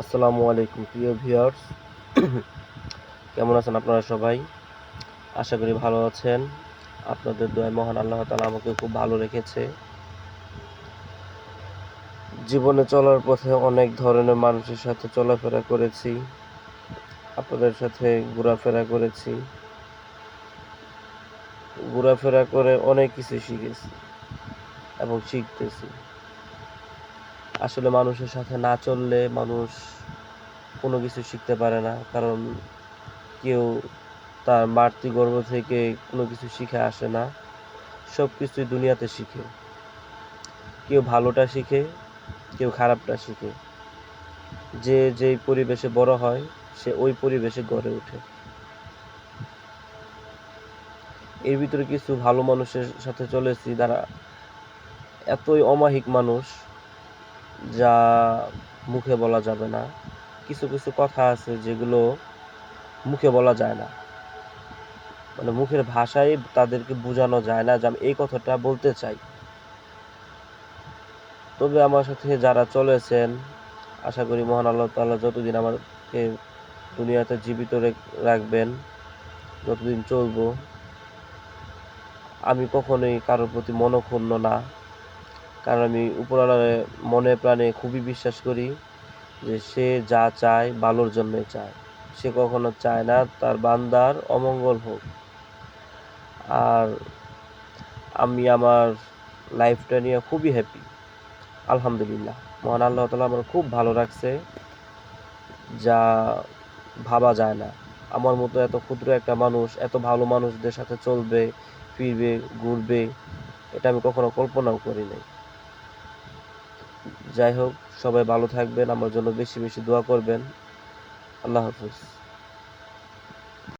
আসসালামু আলাইকুম, প্রিয় ভিউয়ার্স। কেমন আছেন আপনারা সবাই? আশা করি ভালো আছেন। আপনাদের দোয়ায় মহান আল্লাহ তাআলা আমাকে খুব ভালো রেখেছে। জীবনে চলার পথে অনেক ধরনের মানুষের সাথে চলাফেরা করেছি। আপনাদের সাথে ঘোরাফেরা করেছি। ঘোরাফেরা করে অনেক কিছু শিখেছি এবং শিখতেছি। আসলে মানুষের সাথে না চললে মানুষ কোনো কিছু শিখতে পারে না। কারণ কেউ তার মাতৃগর্ভ থেকে কোনো কিছু শিখে আসে না। সব কিছুই দুনিয়াতে শিখে। কেউ ভালোটা শিখে, কেউ খারাপটা শিখে। যে যেই পরিবেশে বড় হয়, সে ওই পরিবেশে গড়ে ওঠে। এর ভিতরে কিছু ভালো মানুষের সাথে চলেছি, যারা এতই অমায়িক মানুষ যা মুখে বলা যাবে না। কিছু কিছু কথা আছে যেগুলো মুখে বলা যায় না। মানে মুখের ভাষায় তাদেরকে বোঝানো যায় না যে আমি এই কথাটা বলতে চাই। তবে আমার সাথে যারা চলেছেন, আশা করি মহান আল্লাহ তাআলা যতদিন আমাকে দুনিয়াতে জীবিত রেখ- রাখবেন, যতদিন চলবো, আমি কখনোই কারোর প্রতি মনক্ষুণ্ণ না। কারণ আমি উপরওয়ালার মনে প্রাণে খুবই বিশ্বাস করি যে সে যা চায় ভালোর জন্যই চায়। সে কখনো চায় না, তার বান্দার অমঙ্গল হোক। আর আমি আমার লাইফটা নিয়ে খুবই হ্যাপি আলহামদুলিল্লাহ। মহান আল্লাহ তালা আমার খুব ভালো রাখছে, যা ভাবা যায় না। আমার মতো এত ক্ষুদ্র একটা মানুষ, এত ভালো মানুষদের সাথে চলবে, ফিরবে, ঘুরবে, এটা আমি কখনো কল্পনাও করি নাই। যাই হোক সবাই ভালো থাকবেন আমার জন্য বেশি বেশি দোয়া করবেন। আল্লাহ হাফিজ।